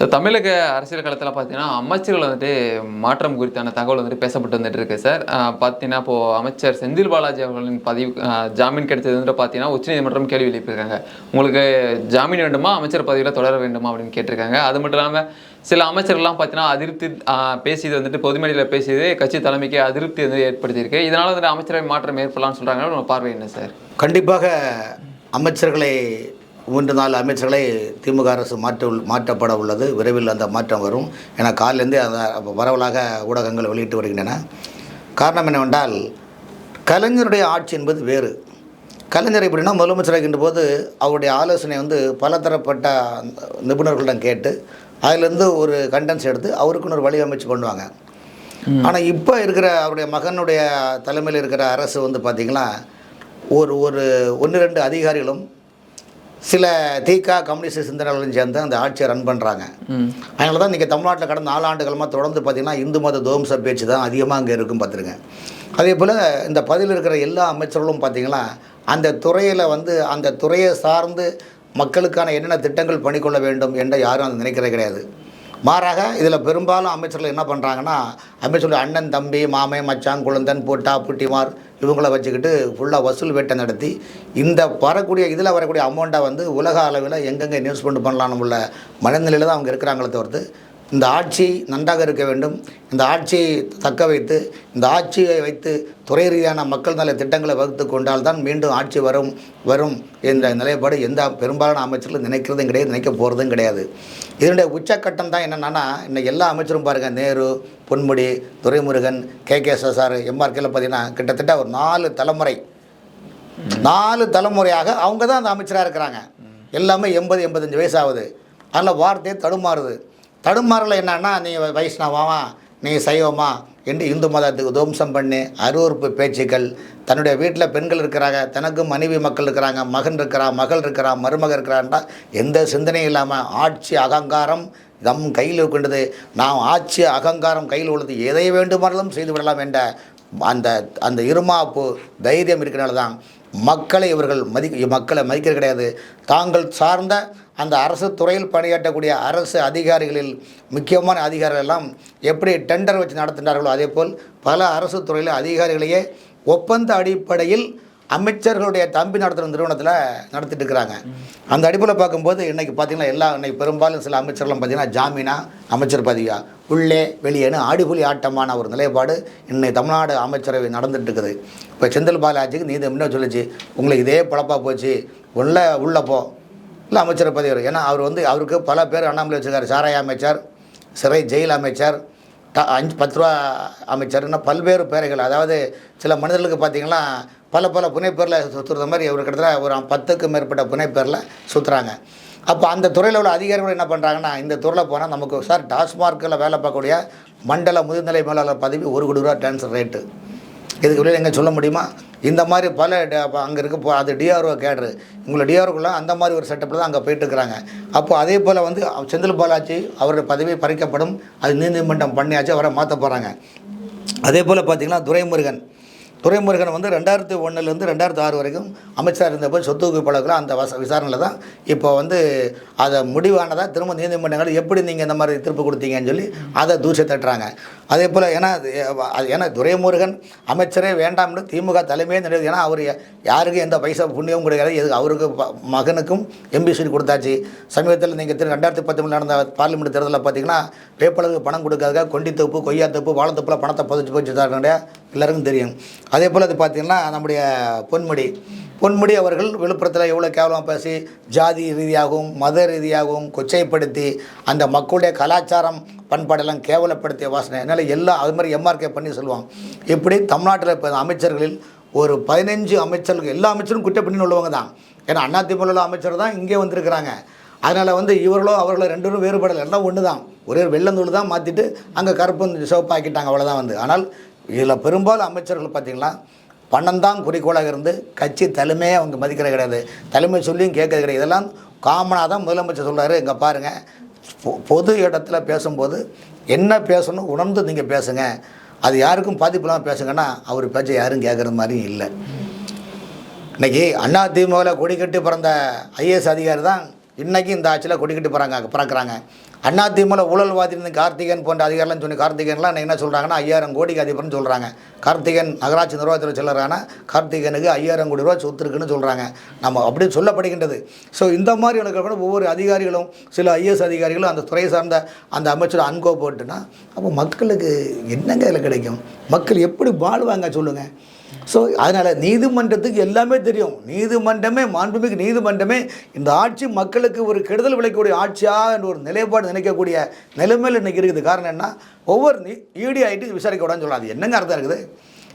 இந்த தமிழக அரசியல் களத்தில் பார்த்தீங்கன்னா அமைச்சர்கள் வந்துட்டு மாற்றம் குறித்தான தகவல் வந்துட்டு பேசப்பட்டு வந்துட்டு இருக்கு சார். பார்த்தீங்கன்னா இப்போது அமைச்சர் செந்தில் பாலாஜி அவர்களின் பதிவு ஜாமீன் கிடைச்சது வந்துட்டு பார்த்தீங்கன்னா உச்சநீதிமன்றம் கேள்வி எழுப்பியிருக்காங்க. உங்களுக்கு ஜாமீன் வேண்டுமா? அமைச்சர் பதவியில் தொடர வேண்டுமா? அப்படின்னு கேட்டிருக்காங்க. அது மட்டும் இல்லாமல் சில அமைச்சர்கள்லாம் பார்த்தீங்கன்னா அதிருப்தி பேசியது வந்துட்டு பொதுமேடையில் பேசியது கட்சி தலைமைக்கு அதிருப்தி வந்து ஏற்படுத்தியிருக்கு. இதனால் வந்துட்டு அமைச்சரவை மாற்றம் ஏற்படலாம்னு சொல்கிறாங்க உங்க பார்வை என்ன சார்? கண்டிப்பாக அமைச்சர்களை மூன்று நாலு அமைச்சர்களை திமுக அரசு மாற்ற மாற்றப்பட உள்ளது. விரைவில் அந்த மாற்றம் வரும். என காலிலேருந்தே அந்த பரவலாக ஊடகங்கள் வெளியிட்டு வருகின்றன. காரணம் என்னவென்றால் கலைஞருடைய ஆட்சி என்பது வேறு. கலைஞர் எப்படின்னா முதலமைச்சராகின்ற போது அவருடைய ஆலோசனை வந்து பலதரப்பட்ட நிபுணர்களிடம் கேட்டு அதிலேருந்து ஒரு கண்டென்ஸ் எடுத்து அவருக்குன்னு ஒரு வழியமைச்சு பண்ணுவாங்க. ஆனால் இப்போ இருக்கிற அவருடைய மகனுடைய தலைமையில் இருக்கிற அரசு வந்து பார்த்திங்கன்னா ஒரு ஒரு ஒன்று ரெண்டு அதிகாரிகளும் சில தீகா கம்யூனிஸ்ட் சிந்தனைகளும் சேர்ந்து அந்த ஆட்சியை ரன் பண்ணுறாங்க அதனால தான் இன்றைக்கி தமிழ்நாட்டில் கடந்த நாலு ஆண்டுகளமாக தொடர்ந்து பார்த்திங்கன்னா இந்து மத தோம்ச பேச்சு தான் அதிகமாக அங்கே இருக்கும் பார்த்துருங்க அதே போல் இந்த பதில் இருக்கிற எல்லா அமைச்சர்களும் பார்த்திங்கன்னா அந்த துறையில் வந்து அந்த துறையை சார்ந்து மக்களுக்கான என்னென்ன திட்டங்கள் பண்ணிக்கொள்ள வேண்டும் என்று யாரும் அதை நினைக்கிறது கிடையாது. மாறாக இதில் பெரும்பாலும் அமைச்சர்கள் என்ன பண்ணுறாங்கன்னா அமைச்சருடைய அண்ணன் தம்பி மாமே மச்சான் குழந்தன் போட்டா புட்டிமார் இவங்கள வச்சுக்கிட்டு ஃபுல்லாக வசூல் வேட்டை நடத்தி இந்த வரக்கூடிய இதில் வரக்கூடிய அமௌண்ட்டை வந்து உலக அளவில் எங்கெங்கே இன்வெஸ்ட்மெண்ட் பண்ணலான்னு உள்ள மனநிலையில் தான் அவங்க இருக்கிறாங்களே தவிர்த்து இந்த ஆட்சி நன்றாக இருக்க வேண்டும். இந்த ஆட்சியை தக்க வைத்து இந்த ஆட்சியை வைத்து துறை ரீதியான மக்கள் நல திட்டங்களை வகுத்து கொண்டால் தான் மீண்டும் ஆட்சி வரும் வரும் என்ற நிலைப்பாடு எந்த பெரும்பாலான அமைச்சர்களும் நினைக்கிறதும் கிடையாது நினைக்க போகிறதும் கிடையாது. இதனுடைய உச்சக்கட்டம் தான் என்னென்னா இன்னைக்கு எல்லா அமைச்சரும் பாருங்கள் Nehru Ponmudi Duraimurugan K. K. SSR எம்ஆர்கேல பார்த்தீங்கன்னா கிட்டத்தட்ட ஒரு நாலு தலைமுறை நாலு தலைமுறையாக அவங்க தான் அந்த அமைச்சராக இருக்கிறாங்க. எல்லாமே எண்பது எண்பத்தஞ்சு வயசு ஆகுது. அதில் வார்த்தையே தடுமாறுது. தடுமாறல என்னன்னா நீ வைஷ்ணவாவா? நீ சைவமா? என்று இந்து மதத்துக்கு துவம்சம் பண்ணி அருவறுப்பு பேச்சுக்கள். தன்னுடைய வீட்டில் பெண்கள் இருக்கிறாங்க தனக்கும் மனைவி மக்கள் இருக்கிறாங்க மகன் இருக்கிறா மகள் இருக்கிறா மருமக இருக்கிறான்டா எந்த சிந்தனையும் இல்லாமல் ஆட்சி அகங்காரம் நம் கையில் இருக்கின்றது. நாம் ஆட்சி அகங்காரம் கையில் உள்ளது. எதை வேண்டுமானாலும் செய்து விடலாம் என்ற அந்த அந்த இருமாப்பு தைரியம் இருக்கிறனால தான் மக்களை இவர்கள் மதி மக்களை மதிக்கிறது கிடையாது. தாங்கள் சார்ந்த அந்த அரசு துறையில் பணியாற்றக்கூடிய அரசு அதிகாரிகளில் முக்கியமான அதிகாரிகள் எல்லாம் எப்படி டெண்டர் வச்சு நடத்துகிறார்களோ அதே போல் பல அரசு துறையில் அதிகாரிகளையே ஒப்பந்த அடிப்படையில் அமைச்சர்களுடைய தம்பி நடத்துகிற நிறுவனத்தில் நடத்திட்டு இருக்கிறாங்க. அந்த அடிப்படையில் பார்க்கும்போது இன்றைக்கி பார்த்தீங்கன்னா எல்லா இன்னைக்கு பெரும்பாலும் சில அமைச்சர்களும் பார்த்தீங்கன்னா ஜாமீனா அமைச்சர் பதவியா உள்ளே வெளியேன்னு ஆடிபுலி ஆட்டமான ஒரு நிலைப்பாடு இன்னைக்கு தமிழ்நாடு அமைச்சரவை நடந்துட்டு இருக்குது. இப்போ செந்தில் பாலாஜிக்கு நீதி முன்னே சொல்லிச்சு உங்களுக்கு இதே பழப்பாக போச்சு உள்ளே உள்ளே போ இல்லை அமைச்சர் பதவி வரும் ஏன்னா அவர் வந்து அவருக்கு பல பேர் அண்ணாமலை வச்சுருக்காரு. சாராய அமைச்சர் சிறை ஜெயில் அமைச்சர் ட- அஞ்சு பத்து ரூபா அமைச்சர் பல்வேறு பேரைகள். அதாவது சில மனிதர்களுக்கு பார்த்தீங்கன்னா பல பல புனைப்பேரில் சுற்றுற மாதிரி ஒரு கிட்டத்தட்ட ஒரு பத்துக்கும் மேற்பட்ட புனைப்பேரில் சுற்றுறாங்க அப்போ அந்த துறையில் உள்ள அதிகாரிகள் என்ன பண்ணுறாங்கன்னா இந்த துறையில் போனால் நமக்கு சார் டாஸ்மார்க்கில் வேலை பார்க்கக்கூடிய மண்டல முதுநிலை மேலாளர் பதவி ஒரு கோடி ரூபா டிரான்ஸ்ஃபர் ரேட்டு இதுக்கு வெளியில் எங்கே சொல்ல முடியுமா? இந்த மாதிரி பல அங்கே இருக்க போ அது டிஆர்ஓ கேட்ரு. உங்களை டிஆர்ஓக்குள்ள அந்த மாதிரி ஒரு செட்டப்பில் தான் அங்கே போயிட்டு இருக்கிறாங்க. அப்போ அதே போல் வந்து செந்தில் பாலாஜி அவருடைய பதவி பறிக்கப்படும். அது நீதிமன்றம் பண்ணியாச்சு அவரை மாற்ற போகிறாங்க அதே போல் பார்த்தீங்கன்னா துரைமுருகன். துரைமுருகன் வந்து ரெண்டாயிரத்தி ஒன்றுலேருந்து ரெண்டாயிரத்தி ஆறு வரைக்கும் அமைச்சராக இருந்தபோது சொத்து குவிப்பாளர்கள் அந்த வச விசாரணையில் தான் இப்போ வந்து அதை முடிவானதாக திரும்ப நீதிமன்றங்கள் எப்படி நீங்கள் இந்த மாதிரி திருப்பு கொடுத்தீங்கன்னு சொல்லி அதை தூசி தட்டுறாங்க. அதே போல் ஏன்னா அது ஏன்னா துரைமுருகன் அமைச்சரே வேண்டாம்னு திமுக தலைமையே நினைவு ஏன்னா அவர் யாருக்கும் எந்த பைசா புண்ணியமும் கிடையாது. எது அவருக்கு ப- மகனுக்கும் எம்பி சீட் கொடுத்தாச்சு. சமீபத்தில் நீங்கள் திரு ரெண்டாயிரத்தி பத்தொம்பது நடந்த பார்லிமெண்ட் தேர்தலில் பார்த்தீங்கன்னா வேப்பளவுக்கு பணம் கொடுக்காத கொண்டி தொப்பு கொய்யா தொப்பு வாழைத்தோப்பில் பணத்தை புதைச்சி போச்சு தரக்கூடிய எல்லாருக்கும் தெரியும். அதே போல் அது பார்த்திங்கன்னா நம்முடைய பொன்முடி பொன்முடி அவர்கள் விழுப்புரத்தில் எவ்வளோ கேவலமாக பேசி ஜாதி ரீதியாகவும் மத ரீதியாகவும் கொச்சைப்படுத்தி அந்த மக்களுடைய கலாச்சாரம் பண்பாடெல்லாம் கேவலப்படுத்திய வாசனை. அதனால் எல்லாம் அது மாதிரி எம்ஆர்கே பண்ணி சொல்லுவாங்க. இப்படி தமிழ்நாட்டில் இப்போ அமைச்சர்களில் ஒரு பதினஞ்சு அமைச்சர்களுக்கு எல்லா அமைச்சரும் குற்றப்பண்ணி உள்ளவங்க தான். ஏன்னா அதிமுக உள்ள அமைச்சர் தான் இங்கே வந்திருக்கிறாங்க. அதனால் வந்து இவர்களோ அவர்களோ ரெண்டு பேரும் வேறுபடலை. எல்லாம் ஒன்று தான் ஒரே வெள்ளந்தூள் தான் மாற்றிட்டு அங்கே கருப்பு சிவப்பாக்கிட்டாங்க அவ்வளோதான் வந்து. ஆனால் இதில் பெரும்பாலும் அமைச்சர்கள் பார்த்திங்கன்னா பணம் தான் குறிக்கோளாக இருந்து கட்சி தலைமையே அவங்க மதிக்கிறது கிடையாது. தலைமை சொல்லியும் கேட்கறது கிடையாது. இதெல்லாம் காமனாக தான் முதலமைச்சர் சொல்கிறாரு இங்கே பாருங்கள் பொ- பொது இடத்துல பேசும்போது என்ன பேசணும் உணர்ந்து நீங்கள் பேசுங்க. அது யாருக்கும் பாதிப்பில்லாமல் பேசுங்கன்னா அவர் பேச்சை யாரும் கேட்குற மாதிரியும் இல்லை. இன்னைக்கு அண்ணா திமுகவில் கொடி கட்டி பிறந்த ஐஏஎஸ் அதிகாரி தான் இன்றைக்கி இந்த ஆட்சியில் கொடி கட்டி பிறங்க பிறக்கிறாங்க. அதிமுக ஊழல்வாதி இருந்த கார்த்திகேயன் போன்ற அதிகாரிலாம் சொல்லி கார்த்திகேயன்லாம் என்ன சொல்கிறாங்கன்னா ஐயாயிரம் கோடிக்கு அதிபர்னு சொல்கிறாங்க கார்த்திகேயன் நகராட்சி நிர்வாகத்தில் செல்லறான கார்த்திகேயனுக்கு ஐயாயிரம் கோடி ரூபா சொத்து இருக்குன்னு சொல்கிறாங்க நம்ம அப்படி சொல்லப்படுகின்றது. ஸோ இந்த மாதிரி எனக்கு கூட ஒவ்வொரு அதிகாரிகளும் சில ஐஏஎஸ் அதிகாரிகளும் அந்த துறை சார்ந்த அந்த அமைச்சர் அன்கோ போட்டுனா அப்போ மக்களுக்கு என்னங்க இதில் கிடைக்கும்? மக்கள் எப்படி வாழ்வாங்க சொல்லுங்கள் ஸோ அதனால் நீதிமன்றத்துக்கு எல்லாமே தெரியும். நீதிமன்றமே மாண்புமிகு நீதிமன்றமே இந்த ஆட்சி மக்களுக்கு ஒரு கெடுதல் விளைக்கக்கூடிய ஆட்சியாக என்ற ஒரு நிலைப்பாடு நினைக்கக்கூடிய நிலைமையில் இன்றைக்கி இருக்குது. காரணம் என்ன? ஒவ்வொரு நீ ஈடி ஆகிட்டு விசாரிக்க விடான்னு சொல்லலாம் அது என்னங்க அர்த்தம் இருக்குது?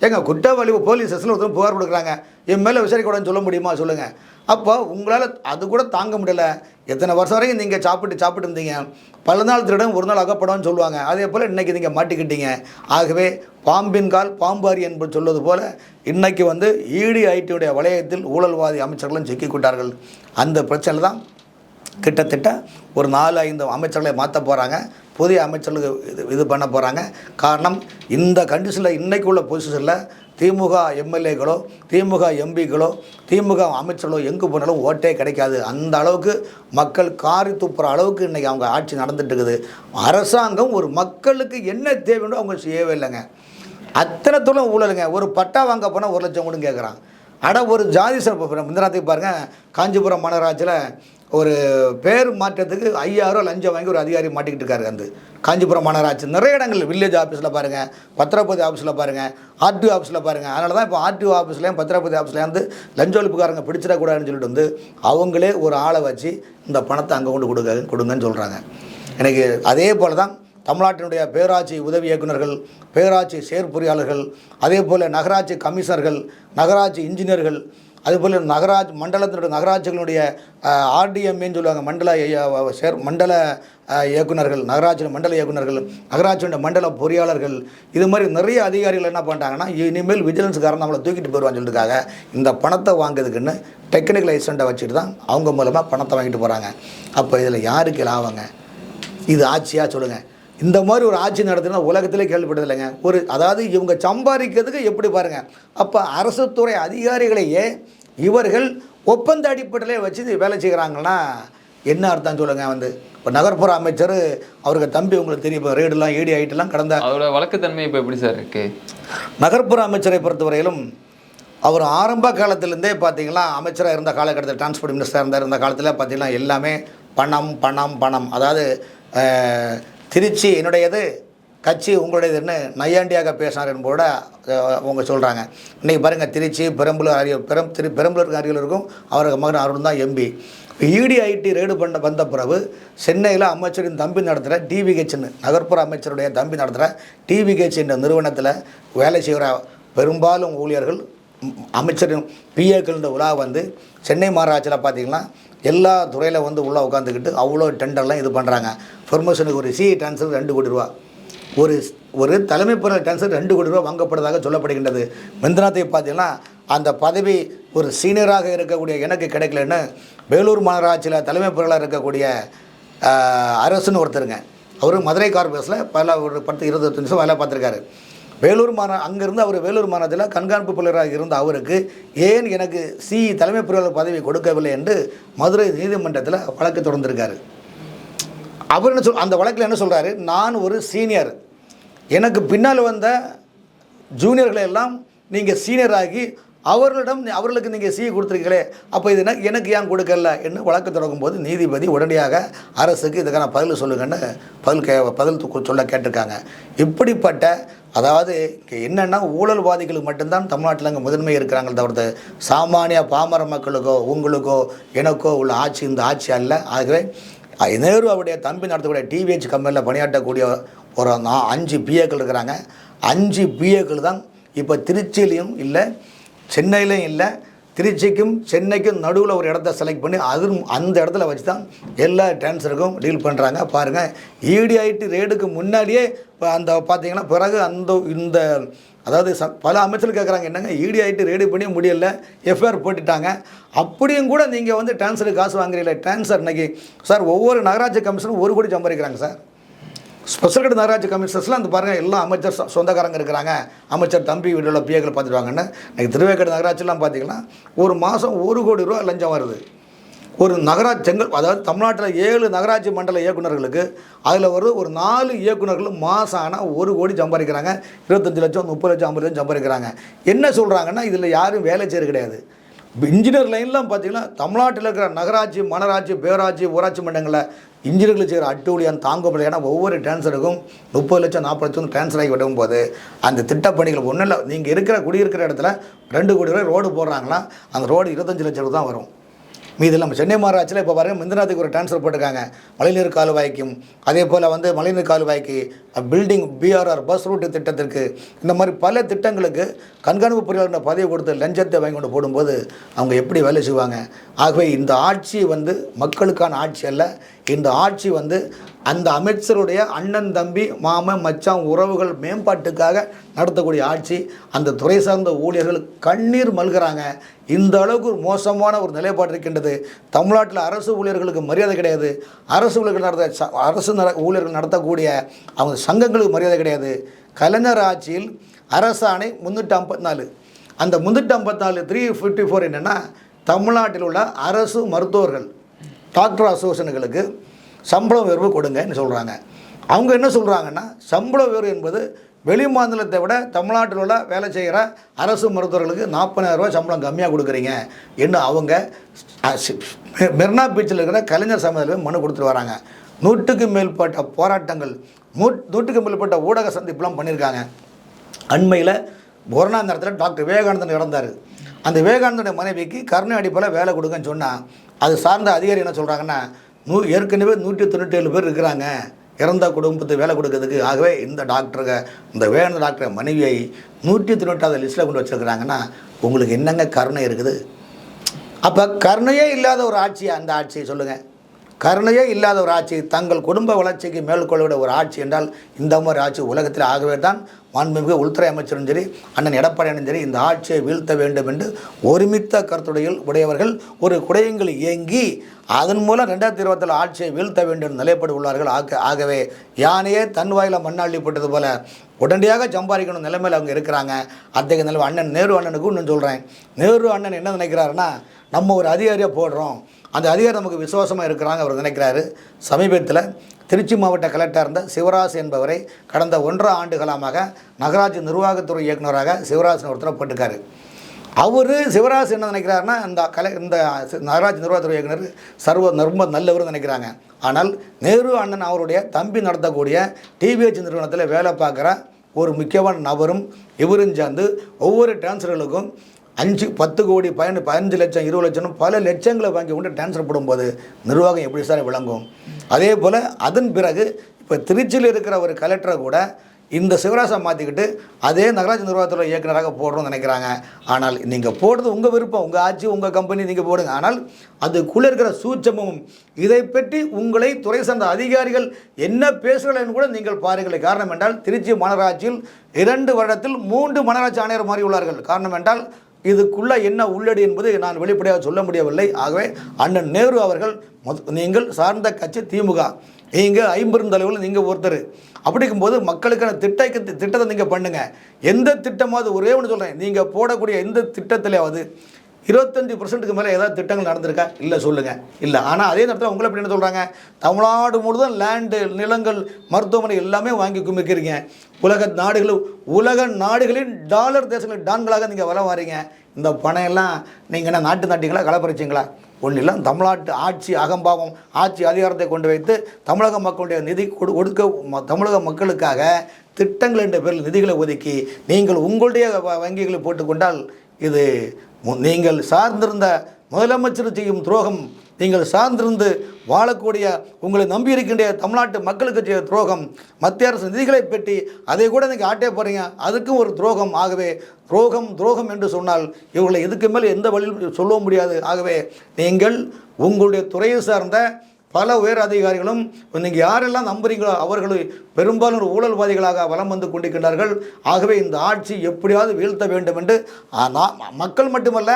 ஏங்க குற்றவாளி போலீஸ் ஸ்டேஷனில் ஒருத்தர் புகார் கொடுக்குறாங்க. என் மேலே விசாரிக்க சொல்ல முடியுமா? சொல்லுங்கள் அப்போ உங்களால் அது கூட தாங்க முடியல. எத்தனை வருஷம் வரைக்கும் நீங்கள் சாப்பிட்டு சாப்பிட்டு இருந்தீங்க. பல நாள் திருடம் ஒரு நாள் அகப்படம்னு சொல்லுவாங்க. அதே போல் இன்றைக்கி நீங்கள் மாட்டிக்கிட்டீங்க. ஆகவே பாம்பின் கால் பாம்பாரி என்பது சொல்வது போல் இன்றைக்கி வந்து இடி ஐடியுடைய வளையத்தில் ஊழல்வாதி அமைச்சர்களும் சிக்கிக்கொண்டார்கள் அந்த பிரச்சனை தான் கிட்டத்தட்ட ஒரு நாலு ஐந்து அமைச்சர்களை மாற்ற போகிறாங்க புதிய அமைச்சர்களுக்கு இது இது பண்ண போகிறாங்க காரணம் இந்த கண்டிஷனில் இன்றைக்கு உள்ள பொசிஷனில் திமுக எம்எல்ஏக்களோ திமுக எம்பிக்களோ திமுக அமைச்சர்களோ எங்கே போனாலும் ஓட்டே கிடைக்காது. அந்த அளவுக்கு மக்கள் காரி துப்புற அளவுக்கு இன்றைக்கி அவங்க ஆட்சி நடந்துட்டு இருக்குது அரசாங்கம் ஒரு மக்களுக்கு என்ன தேவைன்னு அவங்க செய்யவே இல்லைங்க. அத்தனை தூரம் ஊழலுங்க. ஒரு பட்டா வாங்க போனால் ஒரு லட்சம் கூட கேட்குறான் ஆனால் ஒரு ஜாதி சிறப்பு முந்திராத்துக்கு பாருங்கள் காஞ்சிபுரம் மாநகராட்சியில் ஒரு பேர் மாற்றத்துக்கு ஐயாயிரம் லஞ்சம் வாங்கி ஒரு அதிகாரி மாட்டிக்கிட்டு இருக்காரு அந்த காஞ்சிபுரம் மாநகராட்சி. நிறைய இடங்கள் வில்லேஜ் ஆஃபீஸில் பாருங்கள் பத்திரப்பதி ஆஃபீஸில் பாருங்கள் ஆர்டிஓ ஆஃபீஸில் பாருங்கள் அதனால தான் இப்போ ஆர்டிஓ ஆஃபீஸ்லேயும் பத்திரப்பதி ஆஃபீஸ்லேயும் வந்து லஞ்ச ஒழிப்புக்காரங்க பிடிச்சிடக்கூடாதுன்னு சொல்லிட்டு வந்து அவங்களே ஒரு ஆளை வச்சு இந்த பணத்தை அங்கே கொண்டு கொடுங்க கொடுங்கன்னு சொல்கிறாங்க எனக்கு அதே போல் தான் தமிழ்நாட்டினுடைய பேராட்சி உதவி இயக்குனர்கள் பேராட்சி செயற்பொறியாளர்கள் அதே போல் நகராட்சி கமிஷனர்கள் நகராட்சி இன்ஜினியர்கள் அதுபோல் நகராட்சி மண்டலத்தினுடைய நகராட்சிகளுடைய ஆர்டிஎம்ஏன்னு சொல்லுவாங்க மண்டல சேர் மண்டல இயக்குநர்கள் இயக்குனர்கள் நகராட்சி மண்டல இயக்குனர்கள் நகராட்சியுடைய மண்டல பொறியாளர்கள் இது மாதிரி நிறைய அதிகாரிகள் என்ன பண்ணிட்டாங்கன்னா இனிமேல் விஜிலன்ஸ்காரன் நம்மளை தூக்கிட்டு போயிடுவான்னு சொல்லிட்டுக்காக இந்த பணத்தை வாங்குறதுக்குன்னு டெக்னிக்கல் ஐசண்ட்டை வச்சுட்டு தான் அவங்க மூலமாக பணத்தை வாங்கிட்டு போகிறாங்க அப்போ இதில் யாருக்கு லாபங்க? இது ஆட்சியாக சொல்லுங்கள் இந்த மாதிரி ஒரு ஆட்சி நடத்தினா உலகத்திலே கேள்விப்பட்டதில்லைங்க ஒரு அதாவது இவங்க சம்பாதிக்கிறதுக்கு எப்படி பாருங்கள் அப்போ அரசு துறை அதிகாரிகளையே இவர்கள் ஒப்பந்த அடிப்படையிலே வச்சு வேலை செய்கிறாங்கன்னா என்ன அர்த்தம் சொல்லுங்கள் வந்து. இப்போ நகர்ப்புற அமைச்சர் அவருக்கு தம்பி உங்களுக்கு தெரியும் இப்போ ரேடுலாம் ஏடி ஆகிட்டுலாம் கடந்த அதோட வழக்குத்தன்மை இப்போ எப்படி சார் இருக்கு? நகர்ப்புற அமைச்சரை பொறுத்தவரையிலும் அவர் ஆரம்ப காலத்திலேருந்தே பார்த்தீங்கன்னா அமைச்சராக இருந்த காலகட்டத்தில் டிரான்ஸ்போர்ட் மினிஸ்டராக இருந்தார் இருந்த காலத்தில் பார்த்தீங்கன்னா எல்லாமே பணம் பணம் பணம். அதாவது திருச்சி என்னுடையது கட்சி உங்களுடையதுன்னு நையாண்டியாக பேசினார் கூட அவங்க சொல்கிறாங்க இன்றைக்கி பாருங்கள் திருச்சி பெரம்பலூர் அரியல் பெரம் திரு பெரம்பலூருக்கு அருகில் இருக்கும் அவருக்கு மகன் அருண் தான் எம்பி இடிஐடி ரெய்டு பண்ண வந்த பிறகு சென்னையில் அமைச்சரின் தம்பி நடத்துகிற டிவிஹெச்னு நகர்ப்புற அமைச்சருடைய தம்பி நடத்துகிற டிவிஹெச் என்ற நிறுவனத்தில் வேலை செய்கிற பெரும்பாலும் ஊழியர்கள் அமைச்சரின் பிஏக்கள் உலா வந்து சென்னை மாநகராட்சியில் பார்த்திங்கன்னா எல்லா துறையில் வந்து உள்ளே உட்காந்துக்கிட்டு அவ்வளோ டெண்டர்லாம் இது பண்ணுறாங்க ப்ரொமோஷனுக்கு ஒரு சி ட்ரான்ஸ்ஃபர் ரெண்டு கோடி ரூபா. ஒரு ஒரு தலைமை பொருள் ட்ரான்ஸ்ஃபர் ரெண்டு கோடி ரூபா வாங்கப்படுவதாக சொல்லப்படுகின்றது. மெந்திரத்தை பார்த்தீங்கன்னா அந்த பதவி ஒரு சீனியராக இருக்கக்கூடிய எனக்கு கிடைக்கலன்னு வேலூர் மாநகராட்சியில் தலைமை பொருளாக இருக்கக்கூடிய அரசுன்னு ஒருத்தருங்க. அவர் மதுரை கார்பஸில் பல ஒரு பத்து இருபது நிமிஷம் வேலை பார்த்துருக்காரு. வேலூர் மாநா அங்கேருந்து அவர் வேலூர் மாநிலத்தில் கண்காணிப்பு பிள்ளையராக இருந்த அவருக்கு ஏன் எனக்கு சி தலைமை பொறியாளர் பதவி கொடுக்கவில்லை என்று மதுரை நீதிமன்றத்தில் வழக்கு தொடர்ந்திருக்காரு. அவர் என்ன சொல் அந்த வழக்கில் என்ன சொல்கிறாரு நான் ஒரு சீனியர். எனக்கு பின்னால் வந்த ஜூனியர்களை எல்லாம் நீங்கள் சீனியராகி அவர்களிடம் அவர்களுக்கு நீங்கள் சீ கொடுத்துருக்கீங்களே அப்போ இது எனக்கு ஏன் கொடுக்கல? என்று வழக்கு தொடங்கும் போது நீதிபதி உடனடியாக அரசுக்கு இதுக்கான பதில் சொல்லுங்கன்னு பதில் கே பதில் சொல்ல கேட்டிருக்காங்க. இப்படிப்பட்ட அதாவது என்னென்னா ஊழல்வாதிகளுக்கு மட்டும்தான் தமிழ்நாட்டில் அங்கே முதன்மை இருக்கிறாங்களே தவிர்த்து சாமானிய பாமர மக்களுக்கோ உங்களுக்கோ எனக்கோ உள்ள ஆட்சி இந்த ஆட்சி அல்ல. ஆகவே நேரு அவருடைய தம்பி நடத்தக்கூடிய டிவிஹெச் கம்பெனியில் பணியாற்றக்கூடிய ஒரு நா- அஞ்சு பிஏக்கள் இருக்கிறாங்க. அஞ்சு பிஏக்கள் தான் இப்போ திருச்சியிலையும் இல்லை சென்னையிலையும் இல்லை திருச்சிக்கும் சென்னைக்கும் நடுவில் ஒரு இடத்த செலக்ட் பண்ணி அது அந்த இடத்துல வச்சு தான் எல்லா டான்ஸருக்கும் டீல் பண்ணுறாங்க பாருங்கள் ஈடிஐடி ரேடுக்கு முன்னாடியே இப்போ அந்த பார்த்தீங்கன்னா பிறகு அந்த இந்த அதாவது ச பல அமைச்சர்கள் கேட்குறாங்க என்னங்க இடிஐடி ரேடி பண்ணி முடியல எஃப்ஐஆர் போட்டுட்டாங்க. அப்படியும் கூட நீங்கள் வந்து டான்ஸருக்கு காசு வாங்குறீங்களே டான்ஸர் இன்றைக்கி சார் ஒவ்வொரு நகராட்சி கமிஷனும் ஒரு கோடி சம்பாதிக்கிறாங்க சார். ஸ்பெஷல் கட்டு நகராட்சி கமிஷனர்ஸ்லாம் அந்த பாருங்கள் எல்லாம் அமைச்சர் சொந்தக்காரங்க இருக்கிறாங்க. அமைச்சர் தம்பி வீட்டில் பிஏக்களை பார்த்துட்டு வாங்கன்னு. திருவேக்கட்டு நகராட்சிலாம் பார்த்தீங்கன்னா ஒரு மாதம் ஒரு கோடி ரூபா லஞ்சம் வருது. ஒரு நகராட்சி செங்கல் அதாவது தமிழ்நாட்டில் ஏழு நகராட்சி மண்டல இயக்குனர்களுக்கு அதில் ஒரு ஒரு நாலு இயக்குனர்கள் மாதம் ஆனால் ஒரு கோடி சம்பாதிக்கிறாங்க. இருபத்தஞ்சு லட்சம் முப்பது லட்சம் ஐம்பது லட்சம் சம்பாதிக்கிறாங்க. என்ன சொல்கிறாங்கன்னா இதில் யாரும் வேலை செய்யறது கிடையாது. இன்ஜினியர் லைன்லாம் பார்த்தீங்கன்னா தமிழ்நாட்டில் இருக்கிற நகராட்சி மனராட்சி பேராட்சி ஊராட்சி மன்றங்களில் இன்ஜினியர்கள் செய்கிற அட்டூழியம் தாங்க முடியல. ஏன்னா ஒவ்வொரு டிரான்ஸ்ஃபருக்கும் முப்பது லட்சம் நாற்பது லட்சம் டிரான்ஸ்ஃபர் ஆகி விடும் போது அந்த திட்டப்பணிகள் ஒன்றும் இல்லை. நீங்கள் இருக்கிற குடியிருக்கிற இடத்துல ரெண்டு கோடி ரூபாய் ரோடு போடுறாங்கன்னா அந்த ரோடு இருபத்தஞ்சு லட்சம் ரூபா தான் வரும். மீதி நம்ம சென்னை மாநகராட்சியில் இப்போ பாருங்கள் மிந்தநாத்துக்கு ஒரு ட்ரான்ஸ்ஃபர் போட்டிருக்காங்க. மழைநீர் கால்வாய்க்கும் அதே போல் வந்து மழைநீர் கால்வாய்க்கு பில்டிங் பிஆர்ஆர் பஸ் ரூட்டு திட்டத்திற்கு இந்த மாதிரி பல திட்டங்களுக்கு கண்காணிப்பு பொறியாளர் பதவி கொடுத்து லஞ்சத்தை வாங்கி கொண்டு போடும்போது அவங்க எப்படி வேலை செய்வாங்க? ஆகவே இந்த ஆட்சி வந்து மக்களுக்கான ஆட்சி அல்ல இந்த ஆட்சி வந்து அந்த அமைச்சருடைய அண்ணன் தம்பி மாமன் மச்சான் உறவுகள் மேம்பாட்டுக்காக நடத்தக்கூடிய ஆட்சி. அந்த துறை சார்ந்த ஊழியர்கள் கண்ணீர் மல்கிறாங்க. இந்த அளவுக்கு ஒரு மோசமான ஒரு நிலைப்பாடு இருக்கின்றது. தமிழ்நாட்டில் அரசு ஊழியர்களுக்கு மரியாதை கிடையாது. அரசு ஊழியர்கள் நடத்த ச- அரசு ஊழியர்கள் நடத்தக்கூடிய அவங்க சங்கங்களுக்கு மரியாதை கிடையாது. கலைஞர் ஆட்சியில் அரசாணை முந்நூற்றி ஐம்பத்தி நாலு. அந்த முந்நூற்றி ஐம்பத்தி நாலு த்ரீ ஃபிஃப்டி ஃபோர் என்னென்னா தமிழ்நாட்டில் உள்ள அரசு மருத்துவர்கள் டாக்டர் அசோசியேஷன்களுக்கு சம்பள உயர்வு கொடுங்கன்னு சொல்கிறாங்க அவங்க என்ன சொல்கிறாங்கன்னா சம்பள உயர்வு என்பது வெளி மாநிலத்தை விட தமிழ்நாட்டில் உள்ள வேலை செய்கிற அரசு மருத்துவர்களுக்கு 40000 ரூபாய் சம்பளம் கம்மியாக கொடுக்குறீங்க என்று அவங்க மெர்னா பீச்சில் இருக்கிற கலைஞர் சமயத்தில் மனு கொடுத்துட்டு வராங்க. நூற்றுக்கு மேற்பட்ட போராட்டங்கள் நூ- நூற்றுக்கு மேற்பட்ட ஊடக சந்திப்புலாம் பண்ணியிருக்காங்க. அண்மையில் கொரோனா நேரத்தில் டாக்டர் விவேகானந்தன் இறந்தார். அந்த விவேகானந்தனுடைய மனைவிக்கு கருணை அடிப்பில் வேலை கொடுங்கன்னு சொன்னால் அது சார்ந்த அதிகாரி என்ன சொல்கிறாங்கன்னா நூ ஏற்கனவே நூற்றி தொண்ணூற்றி ஏழு பேர் இருக்கிறாங்க. இறந்த குடும்பத்துக்கு வேலை கொடுக்கறதுக்கு. ஆகவே இந்த டாக்டருங்க இந்த வேணுந்த டாக்டர் மனைவியை நூற்றி தொண்ணூற்றாவது லிஸ்ட்டில் கொண்டு வச்சுருக்கிறாங்கன்னா உங்களுக்கு என்னங்க கருணை இருக்குது? அப்போ கருணையே இல்லாத ஒரு ஆட்சியா? அந்த ஆட்சியை சொல்லுங்கள் கருணையே இல்லாத ஒரு ஆட்சி தங்கள் குடும்ப வளர்ச்சிக்கு மேற்கொள்ள ஒரு ஆட்சி என்றால் இந்த மாதிரி ஆட்சி உலகத்தில் ஆகவே தான் மாண்புமிகு உள்துறை அமைச்சரும் சரி அண்ணன் எடப்பாடியும் சரி இந்த ஆட்சியை வீழ்த்த வேண்டும் என்று ஒருமித்த கருத்துடையில் உடையவர்கள் ஒரு குடையங்கள் இயங்கி அதன் மூலம் ரெண்டாயிரத்தி இருபத்தில் ஆட்சியை வீழ்த்த வேண்டும் என்று நிலைப்பட்டு உள்ளார்கள். ஆக ஆகவே யானையே தன் வாயில மண்ணாள்ளி போட்டது போல உடனடியாக சம்பாதிக்கணும் நிலைமையில் அவங்க இருக்கிறாங்க. அத்தகைய நிலைமை அண்ணன் நேரு அண்ணனுக்கும் இன்னும் சொல்கிறேன் நேரு அண்ணன் என்ன நினைக்கிறாருன்னா நம்ம ஒரு அதிகாரியாக போடுறோம். அந்த அதிகாரி நமக்கு விசுவாசமாக இருக்கிறாங்க அவர் நினைக்கிறாரு. சமீபத்தில் திருச்சி மாவட்ட கலெக்டர் இருந்த சிவராஜ் என்பவரை கடந்த ஒன்றரை ஆண்டு காலமாக நகராட்சி நிர்வாகத்துறை இயக்குநராக சிவராஜ் ஒருத்தரை போட்டிருக்காரு. அவர் சிவராஜ் என்ன நினைக்கிறாருன்னா இந்த கலை இந்த நகராட்சி நிர்வாகத்துறை இயக்குனர் சர்வ ரொம்ப நல்லவர் நினைக்கிறாங்க. ஆனால் நேரு அண்ணன் அவருடைய தம்பி நடத்தக்கூடிய டிவிஹெச் நிறுவனத்தில் வேலை பார்க்குற ஒரு முக்கியமான நபரும் இவரும் சேர்ந்து ஒவ்வொரு டிரான்ஸ்ஃபர்களுக்கும் அஞ்சு பத்து கோடி பதினஞ்சு பதினஞ்சு லட்சம் இருபது லட்சம் பல லட்சங்களை வாங்கி கொண்டு டிரான்ஸ்ஃபர் போடும்போது நிர்வாகம் எப்படி சார் விளங்கும்? அதே போல் அதன் பிறகு இப்போ திருச்சியில் இருக்கிற ஒரு கலெக்டரை கூட இந்த சிவராசை மாற்றிக்கிட்டு அதே நகராட்சி நிர்வாகத்தில் இயக்குநராக போடுறோம்னு நினைக்கிறாங்க. ஆனால் நீங்கள் போடுறது உங்கள் விருப்பம் உங்கள் ஆட்சி உங்கள் கம்பெனி நீங்கள் போடுங்க. ஆனால் அதுக்குள்ளே இருக்கிற சூட்சமும் இதை பற்றி உங்களை துறை சார்ந்த அதிகாரிகள் என்ன பேசுகிறார்கள் கூட நீங்கள் பாருங்கள். காரணம் என்றால் திருச்சி மாநகராட்சியில் இரண்டு வருடத்தில் மூன்று மாநகராட்சி ஆணையர் மாறி உள்ளார்கள் காரணம் என்றால் இதுக்குள்ள என்ன உள்ளடி என்பது நான் வெளிப்படையாக சொல்ல முடியவில்லை. ஆகவே அண்ணன் நேரு அவர்கள் நீங்கள் சார்ந்த கட்சி திமுக. நீங்கள் ஐம்பெருந்தலைவர்கள் நீங்கள் ஒருத்தர். அப்படிக்கும்போது மக்களுக்கான திட்டத்தை திட்டத்தை நீங்கள் பண்ணுங்கள் எந்த திட்டமாவது ஒரே ஒன்று சொல்கிறேன் நீங்கள் போடக்கூடிய எந்த திட்டத்திலேயாவது இருபத்தஞ்சி பர்சன்ட்டுக்கு மேலே ஏதாவது திட்டங்கள் நடந்திருக்கா? இல்லை சொல்லுங்கள் இல்லை. ஆனால் அதே நேரத்தில் உங்களை எப்படி என்ன சொல்கிறாங்க தமிழ்நாடு முழுதும் லேண்டு நிலங்கள் மருத்துவமனை எல்லாமே வாங்கி குமிக்கிறீங்க. உலக நாடுகளும் உலக நாடுகளின் டாலர் தேசங்களின் டான்களாக நீங்கள் வர வரீங்க. இந்த பணம் எல்லாம் நீங்கள் என்ன நாட்டு நாட்டிங்களா கலப்பறிச்சிங்களா ஒன்றும் இல்லை தமிழ்நாட்டு ஆட்சி அகம்பாவம் ஆட்சி அதிகாரத்தை கொண்டு வைத்து தமிழக மக்களுடைய நிதி கொடு கொடுக்க ம- தமிழக மக்களுக்காக திட்டங்கள் என்ற பேரில் நிதிகளை ஒதுக்கி நீங்கள் உங்களுடைய வ- வங்கிகளை போட்டுக்கொண்டால் இது நீங்கள் சார்ந்திருந்த முதலமைச்சர் செய்யும் துரோகம் நீங்கள் சார்ந்திருந்து வாழக்கூடிய உங்களை நம்பியிருக்கின்ற தமிழ்நாட்டு மக்களுக்கு செய்ய துரோகம் மத்திய அரசு நிதிகளை பெட்டி அதை கூட நீங்கள் ஆட்டே போகிறீங்க அதுக்கும் ஒரு துரோகம். ஆகவே துரோகம் துரோகம் என்று சொன்னால் இவர்களை இதுக்கு மேல் எந்த வழியில் சொல்ல முடியாது. ஆகவே நீங்கள் உங்களுடைய துறையை சார்ந்த பல உயர் அதிகாரிகளும் நீங்கள் யாரெல்லாம் நம்புறீங்களோ அவர்கள் பெரும்பாலும் ஊழல்வாதிகளாக வலம் வந்து கொண்டிருக்கிறார்கள் ஆகவே இந்த ஆட்சி எப்படியாவது வீழ்த்த வேண்டும் என்று மக்கள் மட்டுமல்ல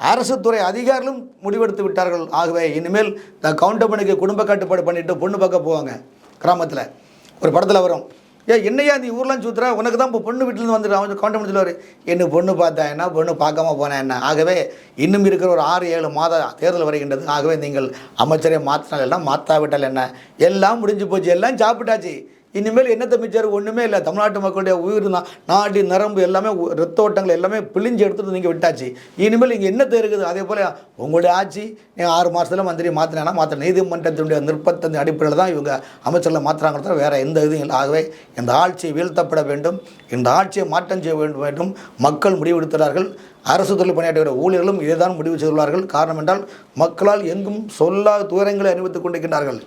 அரசு துறை அதிகாரிகளும் முடிவெடுத்து விட்டார்கள். ஆகவே இனிமேல் இந்த கவுண்டமணிக்கு குடும்ப கட்டுப்பாடு பண்ணிட்டு பொண்ணு பார்க்க போவாங்க கிராமத்தில். ஒரு படத்தில் வரும். ஏ என்னையா நீ ஊர்லாம் சுற்றுற உனக்கு தான் இப்போ பொண்ணு வீட்டிலேருந்து வந்துட்டு அவன் கவுண்ட் சொல்லுவார். என்ன பொண்ணு பார்த்தா என்ன? பொண்ணு பார்க்காம போனேன் என்ன? ஆகவே இன்னும் இருக்கிற ஒரு ஆறு ஏழு மாத தேர்தல் வருகின்றது. ஆகவே நீங்கள் அமைச்சரை மாற்றினால் என்ன? மாற்றாவிட்டால் என்ன? எல்லாம் முடிஞ்சு போச்சு. எல்லாம் சாப்பிட்டாச்சு. இனிமேல் என்னத்தை மிச்சர் ஒன்றுமே இல்லை. தமிழ்நாட்டு மக்களுடைய உயிர் தான். நாடி நரம்பு எல்லாமே ரத்த ஓட்டங்கள் எல்லாமே பிழிஞ்சு எடுத்துட்டு நீங்கள் விட்டாச்சு. இனிமேல் இங்கே என்னத்தை இருக்குது? அதே போல் உங்களுடைய ஆட்சி நீ ஆறு மாதத்தில் மந்திரி மாற்றினா மாற்ற நீதிமன்றத்தினுடைய நிர்பந்தத்தின் அடிப்படையில் தான் இவங்க அமைச்சரில் மாற்றுறாங்க தவிர வேறு எந்த இதுவும் இல்லை. ஆகவே இந்த ஆட்சி வீழ்த்தப்பட வேண்டும். இந்த ஆட்சியை மாற்றம் செய்ய வேண்டும் வேண்டும். மக்கள் முடிவெடுக்கிறார்கள். அரசு தொழில் பணியாற்றுகிற ஊழியர்களும் இதைதான் முடிவு செய்துள்ளார்கள். காரணம் என்றால் மக்களால் எங்கும் சொல்லாத துயரங்களை அனுபவித்துக் கொண்டிருக்கின்றார்கள்.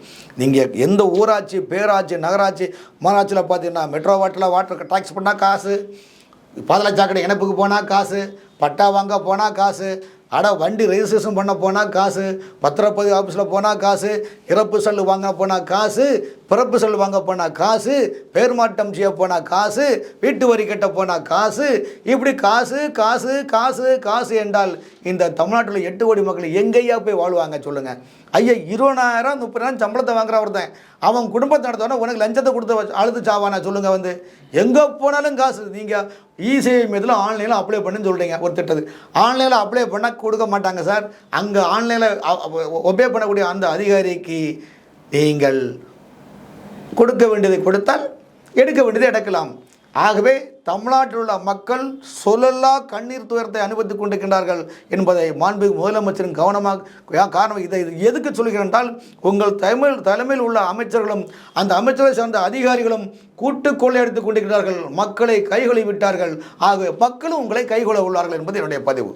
நீங்கள் எந்த ஊராட்சி பேராட்சி நகராட்சி மாநகராட்சியில் பார்த்தீங்கன்னா மெட்ரோ வாட்டில் வாட்டர் டாக்ஸ் பண்ணால் காசு பாதள சாக்கடை இணைப்புக்கு போனால் காசு பட்டா வாங்க போனால் காசு ஆனால் வண்டி ரெஜிஸ்ட்ரேஷன் பண்ண போனால் காசு பத்திரப்பதிவு ஆஃபீஸில் போனால் காசு இறப்பு செல்லு வாங்க போனால் காசு பிறப்பு செல்லு வாங்க போனால் காசு பேர் மாற்றம் செய்ய போனால் காசு வீட்டு வரி கட்ட போனால் காசு. இப்படி காசு காசு காசு காசு என்றால் இந்த தமிழ்நாட்டில் எட்டு கோடி மக்கள் எங்கேயா போய் வாழ்வாங்க சொல்லுங்கள் ஐயா இருபதாயிரம் முப்பதாயிரம் சம்பளத்தை வாங்குற ஒருத்தன். அவன் குடும்பத்தை நடத்தவன? உனக்கு லஞ்சத்தை கொடுத்து அழுத்து அழுது சாவானா? சொல்லுங்கள் வந்து. எங்கே போனாலும் காசு. நீங்கள் இசேவை மீதில் ஆன்லைனில் அப்ளை பண்ணுன்னு சொல்கிறீங்க ஒரு திட்டத்துக்கு. ஆன்லைனில் அப்ளை பண்ணால் கொடுக்க மாட்டாங்க சார் அங்கே ஆன்லைனில் ஒபே பண்ணக்கூடிய அந்த அதிகாரிக்கு நீங்கள் கொடுக்க வேண்டியதை கொடுத்தால் எடுக்க வேண்டியதை எடுக்கலாம். ஆகவே தமிழ்நாட்டில் உள்ள மக்கள் சொல்லலா கண்ணீர் துயரத்தை அனுபவித்துக் கொண்டிருக்கின்றார்கள் என்பதை மாண்பு முதலமைச்சரின் கவனமாக காரணம் இதை எதுக்கு சொல்கிறேன் என்றால் உங்கள் தமிழ் தலைமையில் உள்ள அமைச்சர்களும் அந்த அமைச்சரை சார்ந்த அதிகாரிகளும் கூட்டு கொள்ளையடித்துக் கொண்டிருக்கிறார்கள். மக்களை கைகொலை விட்டார்கள். ஆகவே மக்களும் உங்களை கைகொள்ள உள்ளார்கள் என்பது என்னுடைய பதிவு.